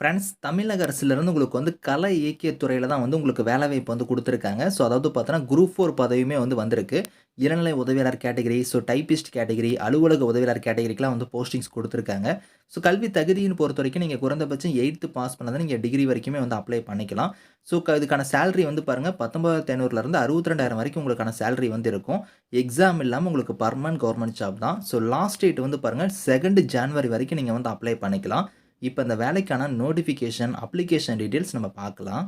Friends தமிழக அரசுலேருந்து உங்களுக்கு வந்து கலை இயக்கியத்துறையில் தான் வந்து உங்களுக்கு வேலைவாய்ப்பு வந்து கொடுத்துருக்காங்க ஸோ அதாவது பார்த்தோன்னா, குரூப் ஃபோர் பதவியுமே வந்து வந்திருக்கு. இளநிலை உதவியாளர் கேட்டகரி, ஸோ டைப்பிஸ்ட் கேட்டகரி, அலுவலக உதவியாளர் கேட்டகரிக்கெலாம் வந்து போஸ்டிங்ஸ் கொடுத்துருக்காங்க ஸோ கல்வி தகுதின்னு பொறுத்தவரைக்கும் நீங்கள் குறைந்தபட்சம் எயித்து பாஸ் பண்ணால் தான் டிகிரி வரைக்குமே வந்து அப்ளை பண்ணிக்கலாம். ஸோ க இதுக்கான சேலரி வந்து பாருங்க 19,500லேருந்து 62,000 வரைக்கும் உங்களுக்கான சேலரி வந்து இருக்கும். எக்ஸாம் இல்லாமல் உங்களுக்கு பர்மனன்ட் கவர்மெண்ட் ஜாப் தான். ஸோ லாஸ்ட் டேட் வந்து பாருங்கள் செகண்ட் ஜான்வரி வரைக்கும் நீங்கள் வந்து அப்ளை பண்ணிக்கலாம். இப்போ இந்த வேலைக்கான நோட்டிஃபிகேஷன், அப்ளிகேஷன் டீட்டெயில்ஸ் நம்ம பார்க்கலாம்.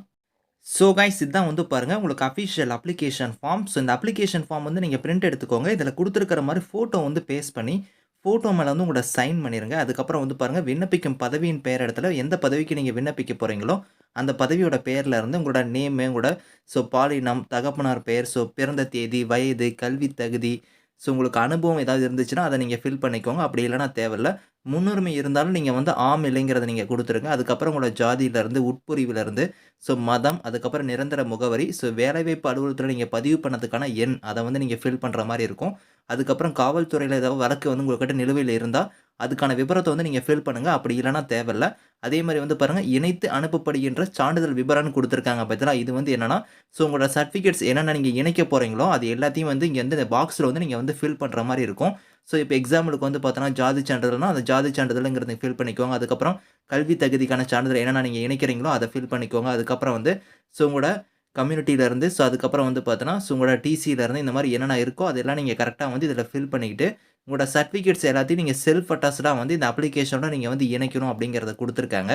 ஸோ கைஸ் இதுதான் வந்து பாருங்கள் உங்களுக்கு அஃபிஷியல் அப்ளிகேஷன் ஃபார்ம். ஸோ இந்த அப்ளிகேஷன் ஃபார்ம் வந்து நீங்கள் பிரிண்ட் எடுத்துக்கோங்க. இதில் கொடுத்துருக்கிற மாதிரி ஃபோட்டோ வந்து பேஸ்ட் பண்ணி, ஃபோட்டோ மேலே வந்து உங்களோட சைன் பண்ணிடுங்க அதுக்கப்புறம் வந்து பாருங்கள் விண்ணப்பிக்கும் பதவியின் பெயர் இடத்துல எந்த பதவிக்கு நீங்கள் விண்ணப்பிக்க போகிறீங்களோ அந்த பதவியோட பேரில் இருந்து உங்களோட நேமு, உங்களோட ஸோ பாலினம், தகப்பனார் பெயர், ஸோ பிறந்த தேதி, வயது, கல்வி தகுதி, ஸோ உங்களுக்கு அனுபவம் ஏதாவது இருந்துச்சுன்னா, அதை நீங்கள் ஃபில் பண்ணிக்கோங்க. அப்படி இல்லைனா தேவையில்ல. முன்னுரிமை இருந்தாலும் நீங்கள் வந்து ஆம், இல்லைங்கிறத நீங்கள் கொடுத்துருங்க அதுக்கப்புறம் உங்களோட ஜாதியிலேருந்து உட்புரிவிலேருந்து ஸோ மதம், அதுக்கப்புறம் நிரந்தர முகவரி, ஸோ வேலைவாய்ப்பு அலுவலகத்தில் நீங்கள் பதிவு பண்ணதுக்கான எண், அதை வந்து நீங்கள் ஃபில் பண்ணுற மாதிரி இருக்கும். அதுக்கப்புறம் காவல்துறையில் ஏதாவது வழக்கு வந்து உங்கள்கிட்ட நிலுவையில் இருந்தால் அதுக்கான விபரத்தை வந்து நீங்கள் ஃபில் பண்ணுங்கள் அப்படி இல்லைனா தேவையில்ல. அதே மாதிரி வந்து பாருங்கள் இணைத்து அனுப்பப்படுகின்ற சான்றிதழ் விபரம்னு கொடுத்துருக்காங்க பார்த்தீங்களா, இது வந்து என்னென்னா ஸோ உங்களோட சர்டிஃபிகேட்ஸ் என்னென்ன நீங்கள் இணைக்க போகிறீங்களோ அது எல்லாத்தையும் வந்து இங்கே வந்து இந்த பாக்ஸில் வந்து நீங்கள் வந்து ஃபில் பண்ணுற மாதிரி இருக்கும். ஸோ இப்போ எக்ஸாம்பிளுக்கு வந்து பார்த்தோன்னா, ஜாதி சான்றிதழ்னா, அந்த ஜாதி சான்றிதழ்ங்கிறத ஃபில் பண்ணிக்கோங்க. அதுக்கப்புறம் கல்வி தகுதிக்கான சான்றிதழ் என்னென்ன நீங்கள் இணைக்கிறீங்களோ, அதை ஃபில் பண்ணிக்கோங்க. அதுக்கப்புறம் வந்து ஸோ உங்களோட கம்யூனிட்டியிலேருந்து ஸோ அதுக்கப்புறம் வந்து பார்த்தோன்னா, ஸோ உங்களோட டிசியிலேருந்து இந்த மாதிரி என்னென்ன இருக்கோ, அதெல்லாம் நீங்கள் கரெக்டாக வந்து இதில் ஃபில் பண்ணிக்கிட்டு, உங்களோட சர்டிஃபிகேட்ஸ் எல்லாத்தையும் நீங்கள் செல்ஃப் அட்டாஸ்டாக வந்து இந்த அப்ளிகேஷனோட நீங்கள் வந்து இணைக்கணும் அப்படிங்கிறத கொடுத்துருக்காங்க.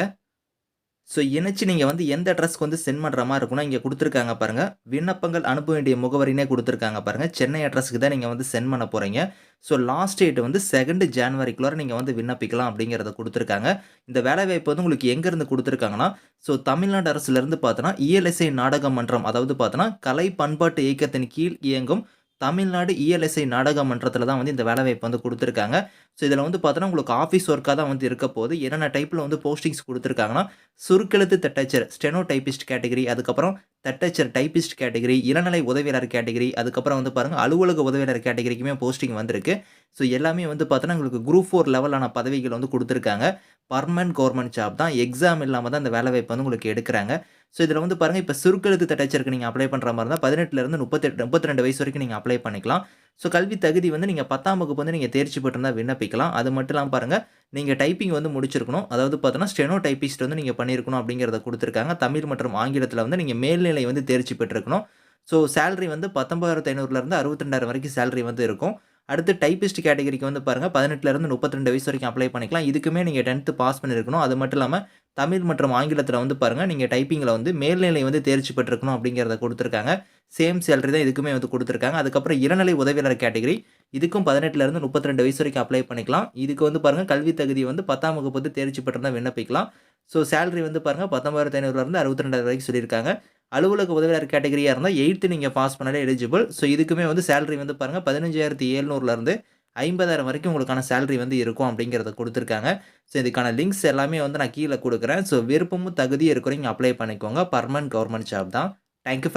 ஸோ இணைச்சு நீங்கள் வந்து எந்த அட்ரஸ்க்கு வந்து சென்ட் பண்ணுற மாதிரி இருக்கும்னா, இங்கே கொடுத்துருக்காங்க பாருங்கள் விண்ணப்பங்கள் அனுப்ப வேண்டிய முகவரினே கொடுத்துருக்காங்க பாருங்கள் சென்னை அட்ரஸ்க்கு தான் நீங்கள் வந்து சென்ட் பண்ண போறீங்க. ஸோ லாஸ்ட் டேட் வந்து செகண்ட் ஜான்வரிக்குள்ளார நீங்கள் வந்து விண்ணப்பிக்கலாம் அப்படிங்கிறத கொடுத்துருக்காங்க. இந்த வேலைவாய்ப்பு வந்து உங்களுக்கு எங்கேருந்து கொடுத்துருக்காங்கன்னா ஸோ தமிழ்நாடு அரசுலேருந்து பார்த்தோன்னா, இஎல்எஸ்ஐ நாடக மன்றம் அதாவது பார்த்தோன்னா, கலை பண்பாட்டு இயக்கத்தின் கீழ் இயங்கும் தமிழ்நாடு இஎல்எஸ்ஐ நாடக மன்றத்தில் தான் வந்து இந்த வேலைவாய்ப்பு வந்து கொடுத்துருக்காங்க ஸோ இதில் வந்து பார்த்தோன்னா, உங்களுக்கு ஆஃபீஸ் ஒர்க்காக தான் வந்து இருக்க போகுது. என்னென்ன டைப்பில் வந்து போஸ்டிங்ஸ் கொடுத்துருக்காங்கன்னா சுருக்கெழுத்து தட்டச்சர், ஸ்டெனோ டைப்பிஸ்ட் கேட்டகரி, அதுக்கப்புறம் தட்டச்சர் டைப்பிஸ்ட் கேட்டகரி, இளநிலை உதவியாளர் கேட்டகரி, அதுக்கப்புறம் வந்து பாருங்கள் அலுவலக உதவியாளர் கேட்டகரிக்குமே போஸ்டிங் வந்திருக்கு. ஸோ எல்லாமே வந்து பார்த்தோன்னா, உங்களுக்கு குரூப் ஃபோர் லெவலான பதவிகள் வந்து கொடுத்துருக்காங்க பர்மனன்ட் கவர்மெண்ட் ஜாப் தான். எக்ஸாம் இல்லாமல் தான் அந்த வேலை வாய்ப்பு வந்து உங்களுக்கு எடுக்கிறாங்க ஸோ இதில் வந்து பாருங்க, இப்போ சுருக்கெழுத்து தட்டச்சருக்கு நீங்கள் அப்ளை பண்ணுற மாதிரி இருந்தால் பதினெட்டுலேருந்து முப்பத்தெட்டு முப்பத்தி ரெண்டு வயசு வரைக்கும் நீங்கள் அப்ளை பண்ணிக்கலாம். ஸோ கல்வி தகுதி வந்து நீங்கள் பத்தாம் வகுப்பு வந்து நீங்கள் தேர்ச்சி பெற்றிருந்தால் விண்ணப்பிக்கலாம். அது மட்டும் இல்லாமல் பாருங்கள் நீங்கள் டைப்பிங் வந்து முடிச்சிருக்கணும். அதாவது பார்த்தோன்னா, ஸ்டெனோ டைப்பிஸ்ட் வந்து நீங்கள் பண்ணியிருக்கணும் அப்படிங்கிறத கொடுத்துருக்காங்க தமிழ் மற்றும் ஆங்கிலத்தில் வந்து நீங்கள் மேல்நிலை வந்து தேர்ச்சி பெற்றிருக்கணும். ஸோ சேலரி வந்து 19,500லேருந்து 62,000 வரைக்கும் சேலரி வந்து இருக்கும். அடுத்து டைப்பிஸ்ட் கேட்டகரிக்கு வந்து பாருங்க 18லருந்து 32 வயசு வரைக்கும் அப்ளை பண்ணிக்கலாம். இதுக்குமே நீங்கள் டென்த்து பாஸ் பண்ணியிருக்கணும். அது மட்டும் இல்லாமல் தமிழ் மற்றும் ஆங்கிலத்தில் வந்து பாருங்கள் நீங்கள் டைப்பிங்கில் வந்து மேல்நிலை வந்து தேர்ச்சி பெற்றிருக்கணும் அப்படிங்கிறத கொடுத்துருக்காங்க சேம் சேலரி தான் இதுக்குமே வந்து கொடுத்துருக்காங்க அதுக்கப்புறம் இளநிலை உதவியாளர் கேட்டகரி, இதுக்கும் 18லருந்து 32 வயசு வரைக்கும் அப்ளை பண்ணிக்கலாம். இதுக்கு வந்து பாருங்கள் கல்வி தகுதி வந்து 10ஆம் வகுப்பு வந்து தேர்ச்சி பெற்றிருந்தால் விண்ணப்பிக்கலாம். ஸோ சேலரி வந்து பாருங்க 19,500லேருந்து 62,000 வரைக்கும் சொல்லியிருக்காங்க. அலுவலக உதவியாளர் கேட்டகரியாக இருந்தால் எயித்து நீங்கள் பாஸ் பண்ணாலே எலிஜிபிள். ஸோ இதுக்குமே வந்து சேலரி வந்து பாருங்கள் பதினஞ்சாயிரத்தி ஏழ்நூறுலேருந்து ஐம்பதாயிரம் வரைக்கும் உங்களுக்கான சேலரி வந்து இருக்கும் அப்படிங்கிறத கொடுத்துருக்காங்க ஸோ இதுக்கான லிங்க்ஸ் எல்லாமே வந்து நான் கீழே கொடுக்குறேன் ஸோ விருப்பமும் தகுதியும் இருக்கிறவங்க அப்ளை பண்ணிக்கோங்க. பர்மனன்ட் கவர்மெண்ட் ஜாப் தான். Thank you